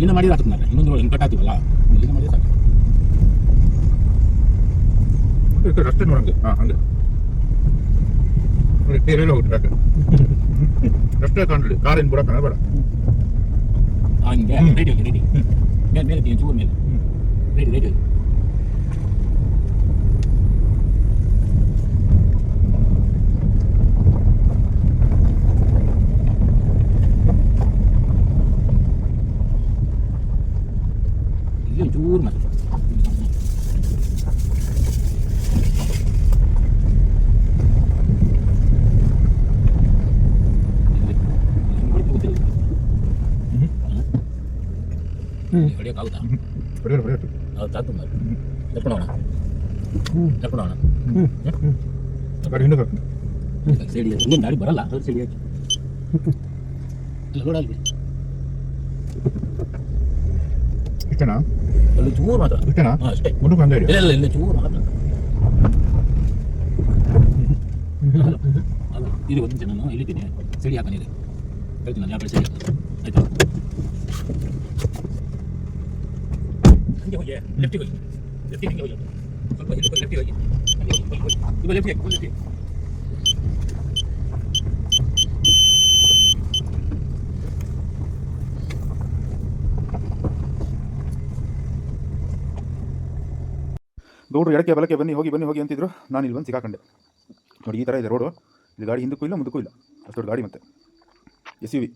ಇಲ್ಲಿಂದ ಮಾಡಿದ್ರೆ ಆಗ್ತದೆ ಮಾರ್ರೆ. ಇನ್ನೊಂದು ಹಿಂಗೆ ಕಟ್ ಆಗ್ತೀವಲ್ಲ ಇಲ್ಲಿಂದ ಮಾಡಿದ್ರೆ ಸಾಕು ಈ ಕಡೆ ಅಷ್ಟೇ ನೋಡಂಗೆ ಹಾಂ ಹಂಗೆ ನೋಡಿ ಬೇರೆ ಹೋಗ್ಬಿಟ್ರೆ ಯಾಕೆ ಅಷ್ಟೇ ಕಾಣಲಿ ಕಾರಿನ ಬಿಡಕ್ಕಣ ಬೇಡ ಆ, ಹಿಂಗೆ ರೆಡಿ ಹೋಗಿ ರೆಡಿ ಮೇಲೆ ಮೇಲೆ ತೀನಿ ಚೂರು ಮೇಲೆ ರೆಡಿ ರೆಡಿ ಹೋಗಿ ಇಲ್ಲಿ ಚೂರು ಮತ್ತೆ ಹೊಡಿಯೋಕ್ಕಾಗುತ್ತಾ ಬಡಿಯೋರು ಬಡಿಯೋರು. ಅದು ತಾತು ಮಾರು ಎತ್ಕೊಂಡೋಣ ಎತ್ಕೊಂಡೋಣ ಗಾಡಿ ಹಿಂದೆ ಕರ್ಕೊಂಡು ಸೈಡಿ ಏನು ಗಾಡಿ ಬರಲ್ಲ? ಅದು ಸೈಡಿ ಹಾಕಿ ಇಲ್ಲ ರೋಡಲ್ಲಿ ಬಿಡಿ ಇಷ್ಟೇನಾ? ಅಲ್ಲಿ ಚೂರು ಮಾತ್ರ. ಇಷ್ಟೇನಾ? ಹಾಂ ಅಷ್ಟೇ. ಮುಂದಕ್ಕೆ ಹಂಗೆ ಇಲ್ಲ ಇಲ್ಲ ಇಲ್ಲ ಚೂರು ಮಾತ್ರ. ಅಲ್ಲ, ಅಲ್ಲ. ಇದು ಒಂದು ನಿಮಿಷ ನಾನು ಇಲ್ಲಿದ್ದೀನಿ ಸೈಡಿ ಹಾಕೋಣ ಇದೆ. ಹೇಳ್ತೀನಿ ನಾನು ಯಾವ ಕಡೆ ಸೈಡಿ ಹಾಕೋದು ಗೌಡ್ರು ಎಡಕ್ಕೆ ಬಲಕ್ಕೆ ಬನ್ನಿ, ಹೋಗಿ ಬನ್ನಿ, ಹೋಗಿ ಅಂತಿದ್ರು. ನಾನು ಇಲ್ಲಿ ಬಂದು ಸಿಕ್ಕಾಕೊಂಡೆ. ನೋಡಿ, ಈ ಥರ ಇದೆ ರೋಡು ಇಲ್ಲಿ ಗಾಡಿ ಹಿಂದಕ್ಕೂ ಇಲ್ಲ, ಮುಂದಕ್ಕೂ ಇಲ್ಲ. ಅಷ್ಟು ಗಾಡಿ ಮತ್ತೆ. ಎಸ್ ಯು ವಿ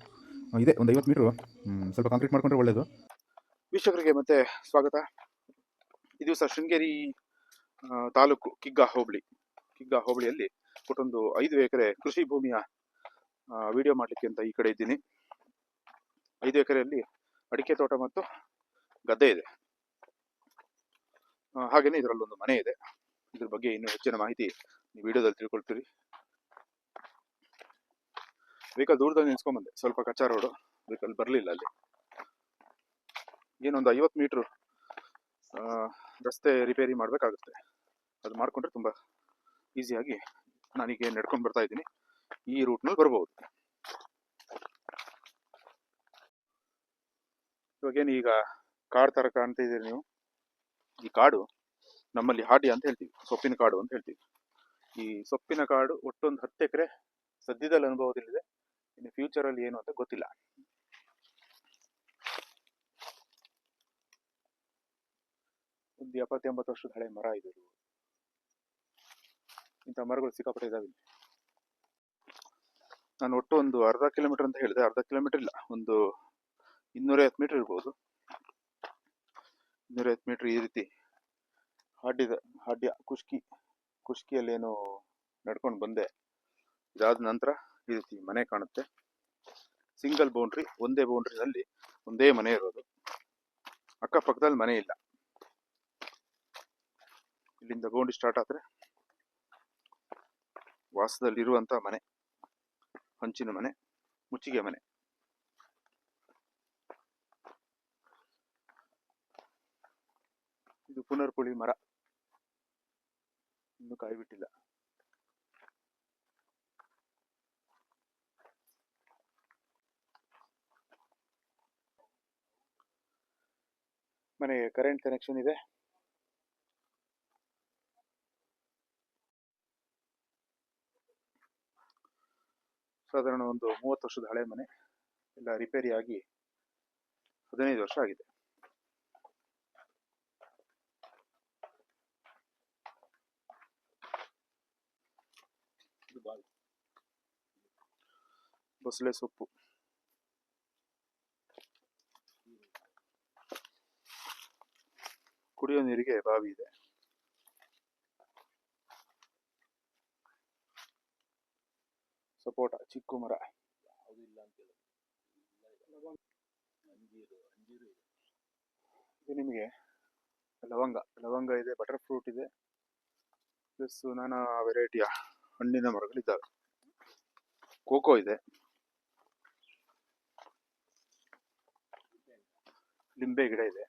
ಇದೆ, ಒಂದು ಐವತ್ತು ಮೀಟ್ರು. ಸ್ವಲ್ಪ ಕಾಂಕ್ರೀಟ್ ಮಾಡ್ಕೊಂಡ್ರೆ ಒಳ್ಳೆಯದು ವೀಕ್ಷಕರಿಗೆ ಮತ್ತೆ ಸ್ವಾಗತ. ಈ ದಿವಸ ಶೃಂಗೇರಿ ತಾಲೂಕು ಕಿಗ್ಗಾ ಹೋಬಳಿ ಕಿಗ್ಗಾ ಹೋಬಳಿಯಲ್ಲಿ ಕೊಟ್ಟೊಂದು ಐದು ಎಕರೆ ಕೃಷಿ ಭೂಮಿಯ ವಿಡಿಯೋ ಮಾಡಲಿಕ್ಕೆ ಅಂತ ಈ ಕಡೆ ಇದ್ದೀನಿ. ಐದು ಎಕರೆಯಲ್ಲಿ ಅಡಿಕೆ ತೋಟ ಮತ್ತು ಗದ್ದೆ ಇದೆ. ಹಾಗೆಯೇ ಇದರಲ್ಲೊಂದು ಮನೆ ಇದೆ. ಇದ್ರ ಬಗ್ಗೆ ಇನ್ನೂ ಹೆಚ್ಚಿನ ಮಾಹಿತಿ ನೀವು ವಿಡಿಯೋದಲ್ಲಿ ತಿಳ್ಕೊಳ್ತೀರಿ. ವೆಹಿಕಲ್ ದೂರದಲ್ಲಿ ನಿಲ್ಸ್ಕೊಂಬಂದೆ ಸ್ವಲ್ಪ ಕಚ್ಚಾ ರೋಡು ವೆಹಿಕಲ್ ಬರಲಿಲ್ಲ ಅಲ್ಲಿ. ಏನೊಂದು ಐವತ್ತು ಮೀಟ್ರ್ ರಸ್ತೆ ರಿಪೇರಿ ಮಾಡಬೇಕಾಗುತ್ತೆ. ಅದು ಮಾಡಿಕೊಂಡ್ರೆ ತುಂಬ ಈಸಿಯಾಗಿ ನಾನೀಗ ನಡ್ಕೊಂಡು ಬರ್ತಾ ಇದ್ದೀನಿ. ಈ ರೂಟ್ನಲ್ಲಿ ಬರ್ಬೋದು. ಇವಾಗೇನು ಈಗ ಕಾಡು ಥರ ಕಾಣ್ತಿದ್ದೀರಿ ನೀವು? ಈ ಕಾಡು ನಮ್ಮಲ್ಲಿ ಹಾಡಿ ಅಂತ ಹೇಳ್ತೀವಿ, ಸೊಪ್ಪಿನ ಕಾಡು ಅಂತ ಹೇಳ್ತೀವಿ. ಈ ಸೊಪ್ಪಿನ ಕಾಡು ಒಟ್ಟೊಂದು ಹತ್ತು ಎಕರೆ ಸದ್ಯದಲ್ಲಿ ಅನುಭವದಲ್ಲಿದೆ. ಇನ್ನು ಫ್ಯೂಚರಲ್ಲಿ ಏನು ಅಂತ ಗೊತ್ತಿಲ್ಲ. ಒಂದು ಎಪ್ಪತ್ತು ಎಂಬತ್ತು ವರ್ಷದ ಹಳೆ ಮರ ಇದೆ ಇದು. ಇಂಥ ಮರಗಳು ಸಿಕ್ಕಾಪಟ್ಟೆ ಇದಾವೆ ಇಲ್ಲಿ. ನಾನು ಒಟ್ಟು ಒಂದು ಅರ್ಧ ಕಿಲೋಮೀಟರ್ ಅಂತ ಹೇಳಿದೆ. ಅರ್ಧ ಕಿಲೋಮೀಟರ್ ಇಲ್ಲ, ಒಂದು ಇನ್ನೂರೈವತ್ತು ಮೀಟರ್ ಇರ್ಬೋದು. ಇನ್ನೂರೈವತ್ತು ಮೀಟರ್ ಈ ರೀತಿ ಹಾಡ್ಯದ ಹಾಡ್ಯ ಕುಷ್ಕಿ ಕುಷ್ಕಿಯಲ್ಲಿ ಏನು ನಡ್ಕೊಂಡು ಬಂದೆ. ಇದಾದ ನಂತರ ಈ ರೀತಿ ಮನೆ ಕಾಣುತ್ತೆ. ಸಿಂಗಲ್ ಬೌಂಡ್ರಿ ಒಂದೇ ಬೌಂಡ್ರಿನಲ್ಲಿ ಒಂದೇ ಮನೆ ಇರೋದು. ಅಕ್ಕಪಕ್ಕದಲ್ಲಿ ಮನೆ ಇಲ್ಲ. ಇಲ್ಲಿಂದ ಗೋಂಡಿ ಸ್ಟಾರ್ಟ್ ಆದ್ರೆ ವಾಸದಲ್ಲಿರುವಂಥ ಮನೆ, ಹಂಚಿನ ಮನೆ, ಮುಚ್ಚಿಗೆ ಮನೆ. ಇದು ಪುನರ್ಪುಳಿ ಮರ. ಇನ್ನು ಕಾಯಿ ಬಿಟ್ಟಿಲ್ಲ. ಮನೆಗೆ ಕರೆಂಟ್ ಕನೆಕ್ಷನ್ ಇದೆ. ಸಾಧಾರಣ ಒಂದು ಮೂವತ್ತು ವರ್ಷದ ಹಳೆ ಮನೆ. ಎಲ್ಲ ರಿಪೇರಿ ಆಗಿ ಹದಿನೈದು ವರ್ಷ ಆಗಿದೆ. ಬಸಳೆ ಸೊಪ್ಪು. ಕುಡಿಯೋ ನೀರಿಗೆ ಬಾವಿ ಇದೆ. ಸಪೋಟ ಚಿಕ್ಕು ಮರ ಯಾವುದು ಇಲ್ಲ ಅಂತ ಹೇಳಿ. ಅಂಜೀರು ಅಂಜೀರು ಇದೆ. ಇದು ನಿಮಗೆ? ಲವಂಗ ಲವಂಗ ಇದೆ ಬಟರ್ ಫ್ರೂಟ್ ಇದೆ. ಪ್ಲಸ್ ನಾನಾ ವೆರೈಟಿಯ ಹಣ್ಣಿನ ಮರಗಳಿದ್ದಾವೆ. ಕೋಕೋ ಇದೆ. ಲಿಂಬೆ ಗಿಡ ಇದೆ.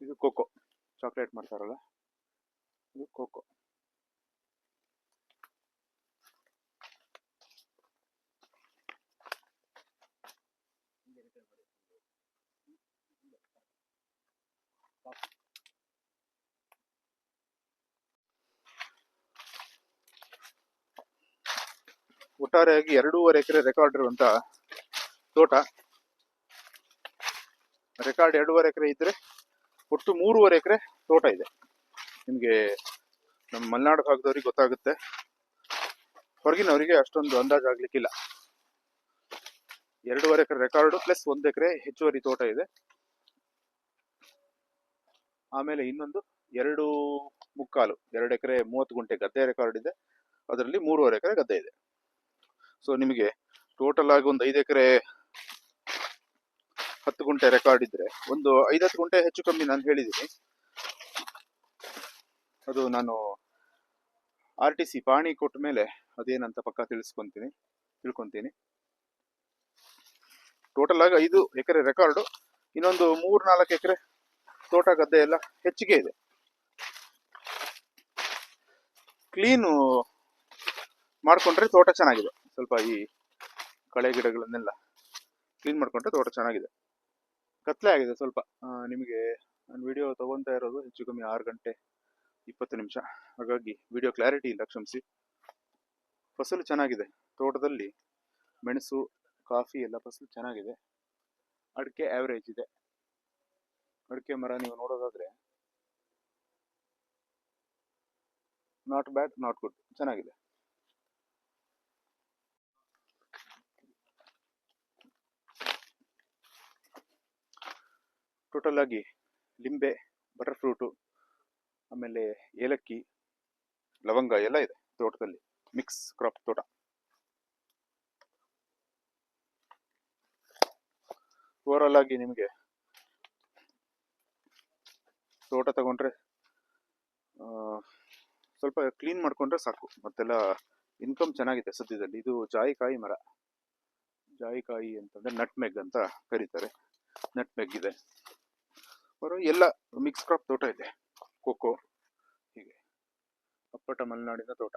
ಇದು ಕೋಕೋ ಚಾಕ್ಲೇಟ್ ಮಾಡ್ತಾರಲ್ಲ. ಇದು ಕೋಕೋ ಒಟ್ಟಾರೆಯಾಗಿ ಎರಡೂವರೆ ಎಕರೆ ರೆಕಾರ್ಡ್ ಇರುವಂತ ತೋಟ. ರೆಕಾರ್ಡ್ ಎರಡೂವರೆ ಎಕರೆ ಇದ್ರೆ ಒಟ್ಟು ಮೂರುವರೆ ಎಕರೆ ತೋಟ ಇದೆ. ನಿಮಗೆ ನಮ್ಮ ಮಲೆನಾಡು ಭಾಗದವ್ರಿಗೆ ಗೊತ್ತಾಗುತ್ತೆ. ಹೊರಗಿನವರಿಗೆ ಅಷ್ಟೊಂದು ಅಂದಾಜು ಆಗ್ಲಿಕ್ಕಿಲ್ಲ. ಎರಡೂವರೆ ಎಕರೆ ರೆಕಾರ್ಡು ಪ್ಲಸ್ ಒಂದು ಎಕರೆ ಹೆಚ್ಚುವರಿ ತೋಟ ಇದೆ. ಆಮೇಲೆ ಇನ್ನೊಂದು ಎರಡು ಮುಕ್ಕಾಲು, ಎರಡು ಎಕರೆ ಮೂವತ್ತು ಗುಂಟೆ ಗದ್ದೆ ರೆಕಾರ್ಡ್ ಇದೆ. ಅದರಲ್ಲಿ ಮೂರುವರೆ ಎಕರೆ ಗದ್ದೆ ಇದೆ. ಸೊ ನಿಮಗೆ ಟೋಟಲ್ ಆಗಿ ಒಂದು ಐದು ಎಕರೆ ಹತ್ತು ಗುಂಟೆ ರೆಕಾರ್ಡ್ ಇದ್ರೆ, ಒಂದು ಐದತ್ತು ಗುಂಟೆ ಹೆಚ್ಚು ಕಮ್ಮಿ ನಾನು ಹೇಳಿದ್ದೀನಿ ಅದು ನಾನು ಆರ್ ಟಿ ಸಿ ಪಾಣಿ ಕೊಟ್ಟ ಮೇಲೆ ಅದೇನಂತ ಪಕ್ಕ ತಿಳಿಸ್ಕೊಂತೀನಿ, ತಿಳ್ಕೊಂತೀನಿ. ಟೋಟಲ್ ಆಗಿ ಐದು ಎಕರೆ ರೆಕಾರ್ಡು ಇನ್ನೊಂದು ಮೂರು ನಾಲ್ಕು ಎಕರೆ ತೋಟ ಗದ್ದೆ ಎಲ್ಲ ಹೆಚ್ಚಿಗೆ ಇದೆ. ಕ್ಲೀನು ಮಾಡ್ಕೊಂಡ್ರೆ ತೋಟ ಚೆನ್ನಾಗಿದೆ. ಸ್ವಲ್ಪ ಈ ಕಳೆ ಗಿಡಗಳನ್ನೆಲ್ಲ ಕ್ಲೀನ್ ಮಾಡ್ಕೊಂಡ್ರೆ ತೋಟ ಚೆನ್ನಾಗಿದೆ. ಕತ್ಲೆ ಆಗಿದೆ ಸ್ವಲ್ಪ. ನಿಮಗೆ ನಾನು ವಿಡಿಯೋ ತೊಗೊತಾ ಇರೋದು ಹೆಚ್ಚು ಕಮ್ಮಿ ಆರು ಗಂಟೆ ಇಪ್ಪತ್ತು ನಿಮಿಷ. ಹಾಗಾಗಿ ವಿಡಿಯೋ ಕ್ಲಾರಿಟಿ ಇಲ್ಲ ಕ್ಷಮಿಸಿ. ಫಸಲು ಚೆನ್ನಾಗಿದೆ. ತೋಟದಲ್ಲಿ ಮೆಣಸು, ಕಾಫಿ ಎಲ್ಲ ಫಸಲು ಚೆನ್ನಾಗಿದೆ. ಅಡಿಕೆ ಆವ್ರೇಜ್ ಇದೆ. ಅಡಿಕೆ ಮರ ನೀವು ನೋಡೋದಾದ್ರೆ ನಾಟ್ ಬ್ಯಾಡ್ ನಾಟ್ ಗುಡ್ ಚೆನ್ನಾಗಿದೆ. ಟೋಟಲ್ ಆಗಿ ಲಿಂಬೆ ಬಟರ್ ಫ್ರೂಟು ಆಮೇಲೆ ಏಲಕ್ಕಿ, ಲವಂಗ ಎಲ್ಲ ಇದೆ ತೋಟದಲ್ಲಿ ಮಿಕ್ಸ್ ಕ್ರಾಪ್ ತೋಟ. ಓವರಾಲ್ ಆಗಿ ನಿಮಗೆ ತೋಟ ತಗೊಂಡ್ರೆ ಸ್ವಲ್ಪ ಕ್ಲೀನ್ ಮಾಡ್ಕೊಂಡ್ರೆ ಸಾಕು. ಮತ್ತೆಲ್ಲ ಇನ್ಕಮ್ ಚೆನ್ನಾಗಿದೆ ಸದ್ಯದಲ್ಲಿ. ಇದು ಜಾಯಿಕಾಯಿ ಮರ. ಜಾಯಿಕಾಯಿ ಅಂತಂದ್ರೆ ನಟ್ಮೆಗ್ ಅಂತ ಕರೀತಾರೆ. ನಟ್ಮೆಗ್ ಇದೆ. ಅವರು ಎಲ್ಲ ಮಿಕ್ಸ್ ಕ್ರಾಪ್ ತೋಟ ಇದೆ. ಕೋಕೋ ಹೀಗೆ. ಅಪ್ಪಟ ಮಲೆನಾಡಿನ ತೋಟ.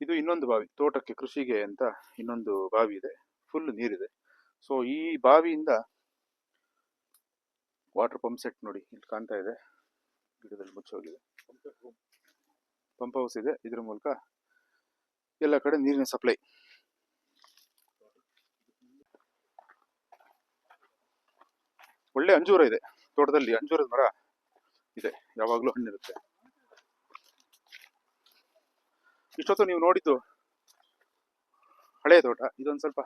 ಇದು ಇನ್ನೊಂದು ಬಾವಿ, ತೋಟಕ್ಕೆ ಕೃಷಿಗೆ ಅಂತ ಇನ್ನೊಂದು ಬಾವಿ ಇದೆ. ಫುಲ್ ನೀರಿದೆ. ಸೊ ಈ ಬಾವಿಯಿಂದ ವಾಟರ್ ಪಂಪ್ ಸೆಟ್ ನೋಡಿ, ಇಲ್ಲಿ ಕಾಣ್ತಾ ಇದೆ. ಗಿಡದಲ್ಲಿ ಮುಚ್ಚೋಗಿದೆ ಪಂಪ್ ಹೌಸ್ ಇದೆ. ಇದ್ರ ಮೂಲಕ ಎಲ್ಲ ಕಡೆ ನೀರಿನ ಸಪ್ಲೈ ಒಳ್ಳೆ ಅಂಜೂರ ಇದೆ. ತೋಟದಲ್ಲಿ ಅಂಜೂರದ ಮರ ಇದೆ. ಯಾವಾಗಲೂ ಹಣ್ಣಿರುತ್ತೆ. ಇಷ್ಟೊತ್ತು ನೀವು ನೋಡಿದ್ದು ಹಳೆ ತೋಟ. ಇದೊಂದು ಸ್ವಲ್ಪ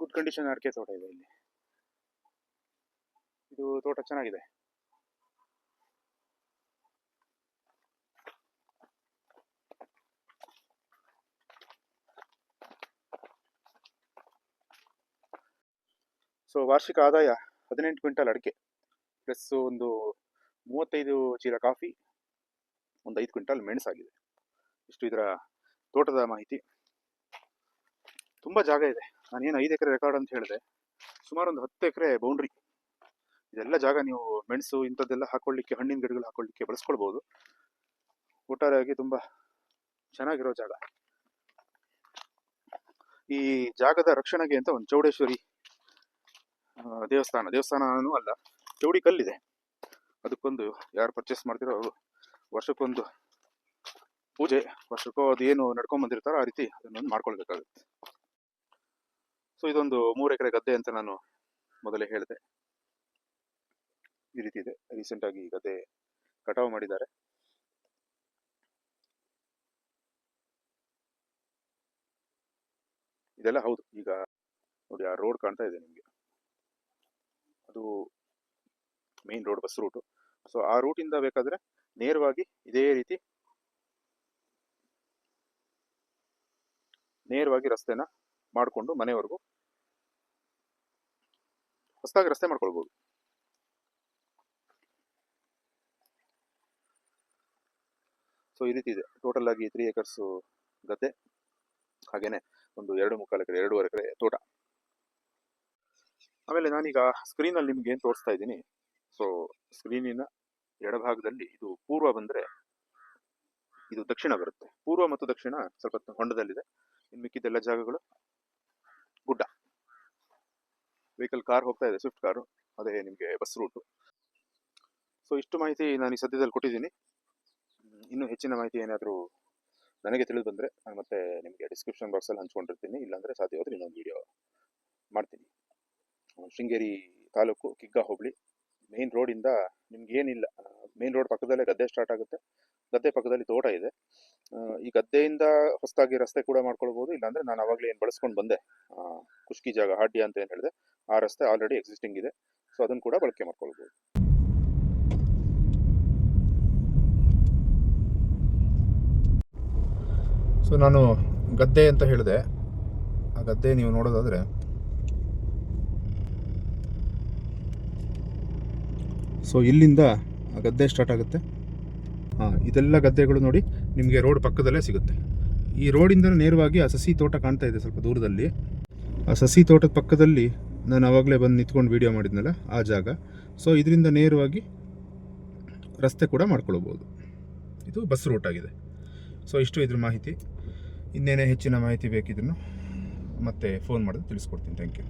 ಗುಡ್ ಕಂಡೀಷನ್ ಅಡಿಕೆ ತೋಟ ಇದೆ ಇಲ್ಲಿ. ಇದು ತೋಟ ಚೆನ್ನಾಗಿದೆ. ಸೊ ವಾರ್ಷಿಕ ಆದಾಯ ಹದಿನೆಂಟು ಕ್ವಿಂಟಲ್ ಅಡಿಕೆ. ಪ್ಲಸ್ ಒಂದು ಮೂವತ್ತೈದು ಚೀಲ ಕಾಫಿ, ಒಂದು ಐದು ಕ್ವಿಂಟಲ್ ಮೆಣಸಾಗಿದೆ. ಇಷ್ಟು ಇದರ ತೋಟದ ಮಾಹಿತಿ. ತುಂಬ ಜಾಗ ಇದೆ. ನಾನೇನು ಐದು ಎಕರೆ ರೆಕಾರ್ಡ್ ಅಂತ ಹೇಳಿದೆ. ಸುಮಾರು ಒಂದು ಹತ್ತು ಎಕರೆ ಬೌಂಡ್ರಿ ಇದೆಲ್ಲ ಜಾಗ ನೀವು ಮೆಣಸು ಇಂಥದ್ದೆಲ್ಲ ಹಾಕೊಳ್ಳಿಕ್ಕೆ ಹಣ್ಣಿನ ಗಿಡಗಳು ಹಾಕೊಳ್ಳಿಕ್ಕೆ ಬಳಸ್ಕೊಳ್ಬೋದು. ಒಟ್ಟಾರೆಯಾಗಿ ತುಂಬ ಚೆನ್ನಾಗಿರೋ ಜಾಗ. ಈ ಜಾಗದ ರಕ್ಷಣೆಗೆ ಅಂತ ಒಂದು ಚೌಡೇಶ್ವರಿ ದೇವಸ್ಥಾನ. ದೇವಸ್ಥಾನನೂ ಅಲ್ಲ, ಚೌಡಿ ಕಲ್ಲಿದೆ. ಅದಕ್ಕೊಂದು ಯಾರು ಪರ್ಚೇಸ್ ಮಾಡ್ತಿರೋ ಅವರು ವರ್ಷಕ್ಕೊಂದು ಪೂಜೆ, ವರ್ಷಕ್ಕೋ ಏನು ನಡ್ಕೊಂಡ್ ಬಂದಿರ್ತಾರೋ ಆ ರೀತಿ ಅದನ್ನೊಂದು ಮಾಡ್ಕೊಳ್ಬೇಕಾಗುತ್ತೆ. ಸೊ ಇದೊಂದು ಮೂರು ಎಕರೆ ಗದ್ದೆ ಅಂತ ನಾನು ಮೊದಲೇ ಹೇಳಿದೆ. ಈ ರೀತಿ ಇದೆ. ರೀಸೆಂಟ್ ಆಗಿ ಗದ್ದೆ ಕಟಾವು ಮಾಡಿದ್ದಾರೆ. ಇದೆಲ್ಲ ಹೌದು. ಈಗ ನೋಡಿ, ಆ ರೋಡ್ ಕಾಣ್ತಾ ಇದೆ ನಿಮಗೆ. ಅದು main road bus route so ಆ ರೂಟಿಂದ ಬೇಕಾದ್ರೆ ನೇರವಾಗಿ ಇದೇ ರೀತಿ ನೇರವಾಗಿ ರಸ್ತೆನ ಮಾಡಿಕೊಂಡು ಮನೆವರೆಗೂ ಹೊಸದಾಗಿ ರಸ್ತೆ ಮಾಡ್ಕೊಳ್ಬೋದು. ಸೊ ಈ ರೀತಿ ಇದೆ. ಟೋಟಲ್ ಆಗಿ ತ್ರೀ ಏಕರ್ಸ್ ಗದ್ದೆ, ಹಾಗೇನೆ ಒಂದು ಎರಡು ಮುಕ್ಕಾಲು ಎಕರೆ, ಎರಡೂವರೆ ಎಕರೆ ತೋಟ. ಆಮೇಲೆ ನಾನೀಗ ಸ್ಕ್ರೀನಲ್ಲಿ ನಿಮ್ಗೆ ಏನು ತೋರಿಸ್ತಾ ಇದ್ದೀನಿ. ಸೊ ಸ್ಕ್ರೀನಿನ ಎಡಭಾಗದಲ್ಲಿ ಇದು ಪೂರ್ವ ಬಂದ್ರೆ ಇದು ದಕ್ಷಿಣ ಬರುತ್ತೆ. ಪೂರ್ವ ಮತ್ತು ದಕ್ಷಿಣ ಸ್ವಲ್ಪ ಹೊಂಡದಲ್ಲಿದೆ. ಇನ್ನು ಮಿಕ್ಕಿದ್ದೆಲ್ಲ ಜಾಗಗಳು ಗುಡ್ಡ. ವೆಹಿಕಲ್ ಕಾರ್ ಹೋಗ್ತಾ ಇದೆ ಸ್ವಿಫ್ಟ್ ಕಾರು ಅದೇ ನಿಮಗೆ ಬಸ್ ರೂಟು ಸೊ ಇಷ್ಟು ಮಾಹಿತಿ ನಾನು ಈ ಸದ್ಯದಲ್ಲಿ ಕೊಟ್ಟಿದ್ದೀನಿ. ಇನ್ನೂ ಹೆಚ್ಚಿನ ಮಾಹಿತಿ ಏನಾದರೂ ನನಗೆ ತಿಳಿದು ಬಂದರೆ ನಾನು ಮತ್ತೆ ನಿಮಗೆ ಡಿಸ್ಕ್ರಿಪ್ಷನ್ ಬಾಕ್ಸಲ್ಲಿ ಹಂಚ್ಕೊಂಡಿರ್ತೀನಿ. ಇಲ್ಲಾಂದರೆ ಸಾಧ್ಯವಾದರೆ ಇನ್ನೊಂದು ವಿಡಿಯೋ ಮಾಡ್ತೀನಿ. ಶೃಂಗೇರಿ ತಾಲೂಕು ಕಿಗ್ಗಾ ಹೋಬಳಿ. ಮೇನ್ ರೋಡಿಂದ ನಿಮ್ಗೆ ಏನಿಲ್ಲ ಮೇನ್ ರೋಡ್ ಪಕ್ಕದಲ್ಲೇ ಗದ್ದೆ ಸ್ಟಾರ್ಟ್ ಆಗುತ್ತೆ. ಗದ್ದೆ ಪಕ್ಕದಲ್ಲಿ ತೋಟ ಇದೆ. ಈ ಗದ್ದೆಯಿಂದ ಹೊಸದಾಗಿ ರಸ್ತೆ ಕೂಡ ಮಾಡ್ಕೊಳ್ಬೋದು. ಇಲ್ಲಾಂದರೆ ನಾನು ಅವಾಗಲೇ ಏನು ಬಳಸ್ಕೊಂಡು ಬಂದೆ. ಕುಷ್ಕಿ ಜಾಗ, ಹಾಡ್ಯ ಅಂತ ಏನು ಹೇಳಿದೆ, ಆ ರಸ್ತೆ ಆಲ್ರೆಡಿ ಎಕ್ಸಿಸ್ಟಿಂಗ್ ಇದೆ. ಸೊ ಅದನ್ನು ಕೂಡ ಬಳಕೆ ಮಾಡ್ಕೊಳ್ಬೋದು. ಸೊ ನಾನು ಗದ್ದೆ ಅಂತ ಹೇಳಿದೆ. ಆ ಗದ್ದೆ ನೀವು ನೋಡೋದಾದರೆ ಸೊ ಇಲ್ಲಿಂದ ಗದ್ದೆ ಸ್ಟಾರ್ಟ್ ಆಗುತ್ತೆ. ಹಾಂ, ಇದೆಲ್ಲ ಗದ್ದೆಗಳು ನೋಡಿ ನಿಮಗೆ ರೋಡ್ ಪಕ್ಕದಲ್ಲೇ ಸಿಗುತ್ತೆ. ಈ ರೋಡಿಂದ ನೇರವಾಗಿ ಆ ಸಸಿ ತೋಟ ಕಾಣ್ತಾ ಇದೆ ಸ್ವಲ್ಪ ದೂರದಲ್ಲಿ. ಆ ಸಸಿ ತೋಟದ ಪಕ್ಕದಲ್ಲಿ ನಾನು ಆವಾಗಲೇ ಬಂದು ನಿಂತ್ಕೊಂಡು ವೀಡಿಯೋ ಮಾಡಿದ್ನಲ್ಲ, ಆ ಜಾಗ. ಸೊ ಇದರಿಂದ ನೇರವಾಗಿ ರಸ್ತೆ ಕೂಡ ಮಾಡ್ಕೊಳ್ಬೋದು. ಇದು ಬಸ್ ರೂಟ್ ಆಗಿದೆ. ಸೊ ಇಷ್ಟು ಇದ್ರ ಮಾಹಿತಿ. ಇನ್ನೇನೇ ಹೆಚ್ಚಿನ ಮಾಹಿತಿ ಬೇಕಿದ್ರು ಮತ್ತೆ ಫೋನ್ ಮಾಡಿದ್ರೆ ತಿಳಿಸ್ಕೊಡ್ತೀನಿ. Thank you